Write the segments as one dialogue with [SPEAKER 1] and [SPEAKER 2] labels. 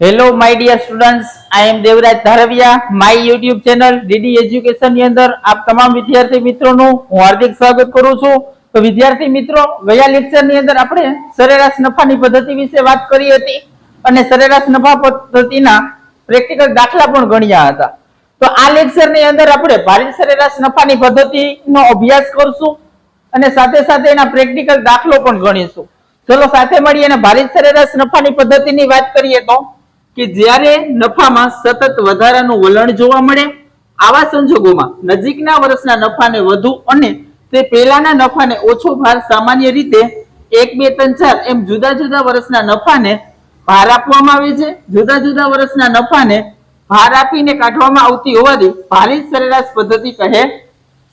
[SPEAKER 1] Hello my dear students I am Devraj Dharviya my YouTube channel DD એજ્યુકેશનની અંદર આપ તમામ વિદ્યાર્થી મિત્રોનું હું હાર્દિક સ્વાગત કરું છું. તો વિદ્યાર્થી મિત્રો, ગયા લેક્ચરની અંદર આપણે સરેરાશ નફાની પદ્ધતિ વિશે વાત કરી હતી અને સરેરાશ નફા પદ્ધતિના પ્રેક્ટિકલ દાખલા પણ ગણ્યા હતા. તો આ લેક્ચરની અંદર આપણે ભારત સરેરાશ નફાની પદ્ધતિનો અભ્યાસ કરશું અને સાથે સાથે એના પ્રેક્ટિકલ દાખલો પણ ગણીશું. ચલો સાથે મળીએ અને ભારત સરેરાશ નફાની પદ્ધતિની વાત કરીએ તો કે જ્યારે નફામાં સતત વધારાનું વલણ જોવા મળે, આવા સંજોગોમાં નજીકના વર્ષના નફાને વધુ અને તે પહેલાના નફાને ઓછો ભાર સામાન્ય રીતે એક, બે, ત્રણ, ચાર એમ જુદા જુદા વર્ષના નફાને ભાર આપવામાં આવે છે. જુદા જુદા વર્ષના નફાને ભાર આપીને કાઢવામાં આવતી હોવાથી ભારે સરેરાશ પદ્ધતિ કહે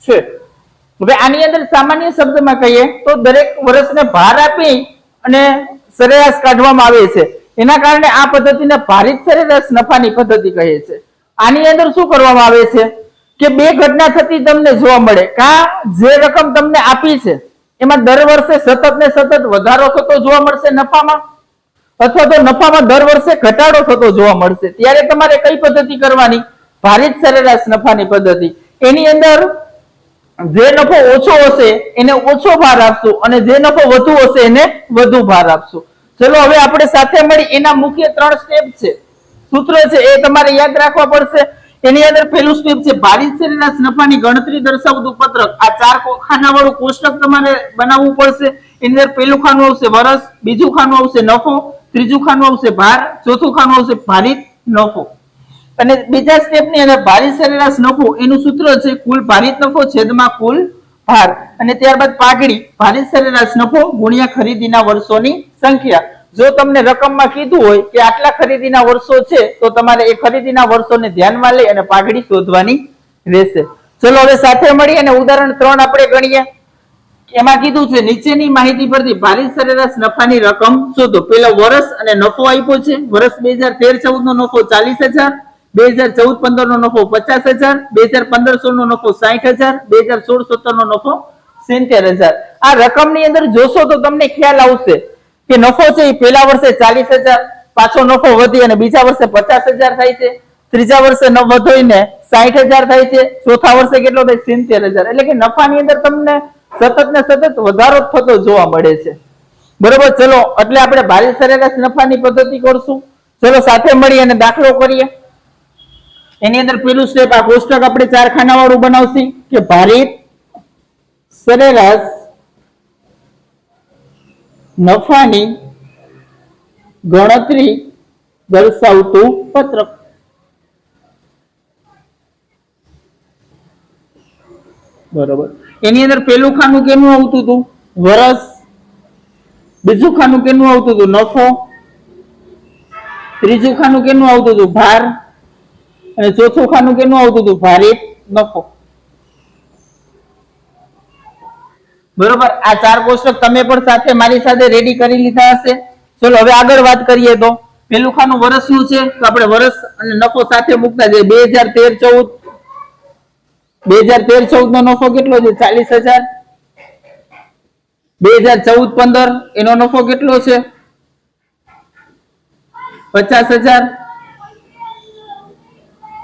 [SPEAKER 1] છે. હવે આની અંદર સામાન્ય શબ્દમાં કહીએ તો દરેક વર્ષને ભાર આપી અને સરેરાશ કાઢવામાં આવે છે. એના કારણે આ પદ્ધતિને ભારિત સરેરાશ નફાની પદ્ધતિ કહે છે. આની અંદર શું કરવામાં આવે છે? કે બે ઘટના થતી તમને જોવા મળે. કા જે રકમ તમને આપી છે, એમાં દર વર્ષે સતત ને સતત વધારો થતો જોવા મળશે નફામાં? અથવા તો નફામાં દર વર્ષે ઘટાડો થતો જોવા મળશે. ત્યારે તમારે કઈ પદ્ધતિ કરવાની? ભારિત સરેરાશ નફાની પદ્ધતિ. એની અંદર જે નફો ઓછો હશે, એને ઓછો ભાર આપશું અને જે નફો વધુ હશે, એને વધુ ભાર આપશું. ચલો, હવે આપણે સાથે મળી. એના મુખ્ય ત્રણ સ્ટેપ છે. સૂત્ર છે, એ તમારે યાદ રાખવા પડશે. એની અંદર પહેલું સ્ટેપ છે ભારિત શરીરના સ્નફાની ગણતરી દર્શાવતું પત્રક. આ ચાર ખાના વાળું કોષ્ટક તમારે બનાવવું પડશે. એની અંદર પહેલું ખાનું આવશે વરસ, બીજું ખાનું આવશે નફો, ત્રીજું ખાનું આવશે ભાર, ચોથું ખાનું આવશે ભારિત નફો. અને બીજા સ્ટેપની અંદર ભારિત સરેરાશ નફો એનું સૂત્ર છે, કુલ ભારિત નફો છેદમાં કુલ ભાર. અને ત્યારબાદ પાઘડી ભારિત સરેરાશ નફો ગુણ્યા ખરીદીના વર્ષોની સંખ્યા. જો તમને રકમમાં કીધું હોય કે આટલા ખરીદીના વર્ષો છે, તો તમારે એ ખરીદીના વર્ષોને ધ્યાનમાં લઈ અને પાઘડી શોધવાની રહેશે. ચલો હવે સાથે મળી અને ઉદાહરણ ત્રણ આપણે ગણીએ. એમાં કીધું છે, નીચેની માહિતી પરથી ભારત સરેરાશ નફાની રકમ શોધો. પેલો વર્ષ અને નફો આપ્યો છે. વર્ષ બે હજાર તેર ચૌદ નો નફો ચાલીસ હજાર, બે હજાર ચૌદ પંદર નો નફો પચાસ હજાર, બે હજાર પંદર સોળ નો નફો સાઠ હજાર, બે હજાર સોળ સત્તર નો નફો સિત્તેર હજાર. આ રકમની અંદર જોશો તો તમને ખ્યાલ આવશે. કે નફો છે એ પહેલા વર્ષે ચાલીસ હજાર, પાછો નફો વધી અને બીજા વર્ષે પચાસ હજાર થાય છે. ત્રીજા વર્ષે વધીને સાહીઠ હજાર થાય છે. ચોથા વર્ષે કેટલો થાય? સિત્તેર હજાર. એટલે કે નફાની અંદર તમને સતત ને સતત વધારો થતો જોવા મળે છે. બરોબર? ચલો, એટલે આપણે ભારી સરેરાશ નફાની પદ્ધતિ કરશું. ચલો, સાથે મળી અને દાખલો કરીએ. એની અંદર પેલું સ્ટેપ આ કોષ્ટક આપણે ચાર ખાના વાળું બનાવશી કે ભારિત સરેરાશ નફાની ગણતરી દર્શાવતું પત્રક બરોબર. એની અંદર પેલું ખાનું કેનું આવતું હતું? વરસ. બીજું ખાનું કેનું આવતું હતું? નફો. ત્રીજું ખાનું કેનું આવતું હતું? ભાર. અને ચોથું ખાનું કેનું આવતું હતું? ભારે નફો. બરોબર? આ ચાર કોષ્ટક તમે પણ સાથે મારી સાથે રેડી કરી લીધા હશે. ચલો, હવે આગળ વાત કરીએ તો. પેલું ખાનું વર્ષનું છે? તો આપણે વર્ષ અને નફો સાથે મૂકતા જઈએ. બે હજાર તેર ચૌદ. બે હજાર તેર ચૌદ નો નફો કેટલો છે? ચાલીસ હજાર. બે હજાર ચૌદ પંદર, એનો નફો કેટલો છે? પચાસ હજાર.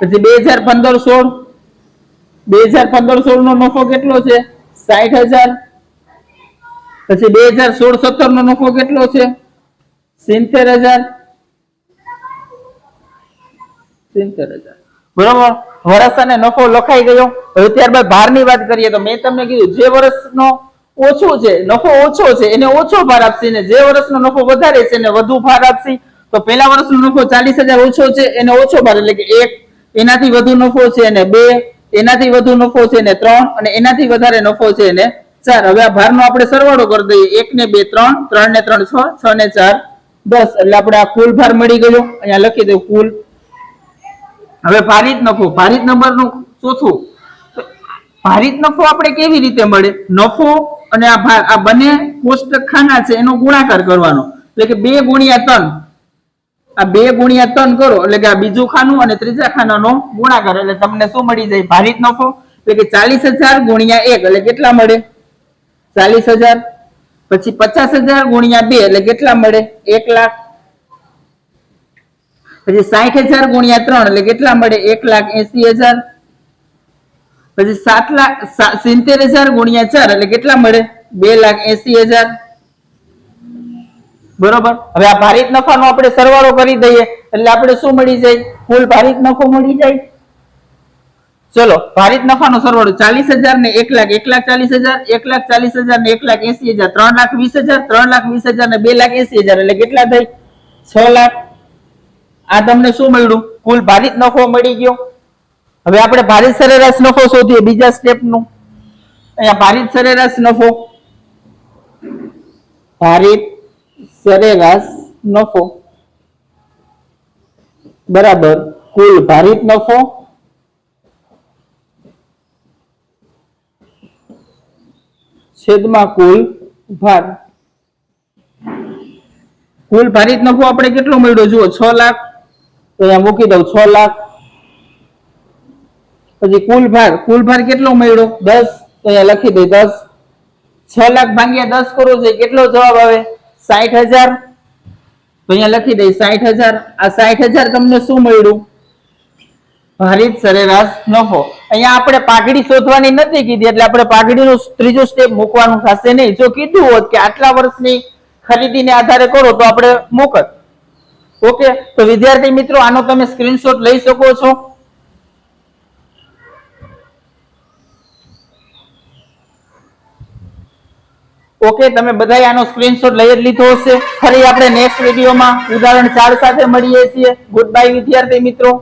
[SPEAKER 1] પછી બે હજાર પંદર સોળ. બે હજાર પંદર સોળ નો નફો કેટલો છે? સાઠ હજાર. પછી બે હજાર સોળ સત્તર નો નફો કેટલો છે? સિત્તેર હજાર. સિત્તેર હજાર. બરોબર? વર્ષ અને નફો લખાઈ ગયો. હવે ત્યારબાદ ભારની વાત કરીએ તો મેં તમને કીધું જે વર્ષનો ઓછો છે, નફો ઓછો છે, એને ઓછો ભાર આપશે ને જે વર્ષનો નફો વધારે છે, એને વધુ ભાર આપશે. તો પહેલા વર્ષનો નફો ચાલીસ હજાર ઓછો છે, એને ઓછો ભાર એટલે કે એક એનાથી વધુ નફો છે, અને બે એનાથી વધુ નફો છે ને ત્રણ અને એનાથી વધારે નફો છે, એને ચાર. હવે આ ભારનો આપણે સરવાળો કરી દઈએ. એક ને બે, ત્રણ. ત્રણ ને ત્રણ, છ. છ ને ચાર. દસ. એટલે આપણે આ કુલ ભાર મળી ગયો. અહીંયા લખી દઉં કુલ. હવે ભારિત નફો. ભારિત નંબરનું ચોથું. તો ભારિત નફો આપણે કેવી રીતે મળે? નફો અને આ ભાર આ બંને કોષ્ટક ખાના છે, એનો ગુણાકાર કરવાનો. એટલે કે બે ગુણ્યા ત્રણ. આ બે ગુણ્યા ત્રણ કરો. એટલે કે આ બીજું ખાનું અને ત્રીજા ખાનાનો ગુણાકાર. એટલે તમને શું મળી જાય? ભારિત નફો. એટલે કે ચાલીસ હજાર ગુણ્યા એક. એટલે કેટલા મળે? ચાલીસ હજાર, પછી પચાસ હજાર ગુણ્યા બે, એટલે કેટલા મળે? એક લાખ. પછી સાઠ હજાર ગુણ્યા ત્રણ, એટલે કેટલા મળે? એક લાખ એસી હજાર. પછી સાત લાખ સિત્તેર હજાર ગુણ્યા ચાર, એટલે કેટલા મળે? બે લાખ એસી હજાર. બરોબર? હવે આ ભારિત નફાનો આપણે સરવાળો કરી દઈએ, એટલે આપણે શું મળી જાય? કુલ ભારિત નફો મળી જાય? ચલો, ભારિત નફાનો સરવાળો ચાલીસ હજાર ને એક લાખ એક લાખ ચાલીસ હજાર, એક લાખ ચાલીસ હજાર ને એક લાખ એસી હજાર, ત્રણ લાખ વીસ હજાર, ત્રણ લાખ વીસ હજાર ને બે લાખ એસી હજાર, એટલે કેટલા થઈ? છ લાખ. આ તમને શું મળ્યું? કુલ ભારિત નફો મળી ગયો. હવે આપણે ભારિત સરેરાશ નફો શોધીએ, બીજા સ્ટેપનું અહીંયા ભારિત સરેરાશ નફો. ભારિત સરેરાશ નફો. બરાબર. કુલ ભારિત નફો છેદમાં કુલ ભાર. કુલ ભારિત નફો આપણે કેટલો મળ્યો? જુઓ, છ લાખ. તો અહીંયા મૂકી દઉં, છ લાખ. પછી કુલ ભાર. કુલ ભાર કેટલો મળ્યો? દસ. તો અહીંયા લખી દઈ દસ. છ લાખ ભાગ્યા દસ કરો છે કેટલો જવાબ આવે? સાઠ હજાર. તો અહીંયા લખી દઈ સાઠ હજાર. આ સાઠ હજાર તમને શું મળ્યું? ભારિત સરેરાશ નફો. અહીંયા આપણે પાઘડી શોધવાની નથી કીધી, એટલે આપણે પાઘડીનું ત્રીજું સ્ટેપ મૂકવાનું થશે નહીં. જો કીધું હોત કે આટલા વર્ષની ખરીદીને આધારે કરો તો આપણે મૂકત. ઓકે? તો વિદ્યાર્થી મિત્રો, આનો તમે સ્ક્રીનશોટ લઈ શકો છો. ઓકે, તમે બધા આનો સ્ક્રીનશોટ લઈ જ લીધો હશે. ફરી આપણે નેક્સ્ટ વિડીયોમાં ઉદાહરણ ચાર સાથે મળીએ છીએ. ગુડ બાય વિદ્યાર્થી મિત્રો.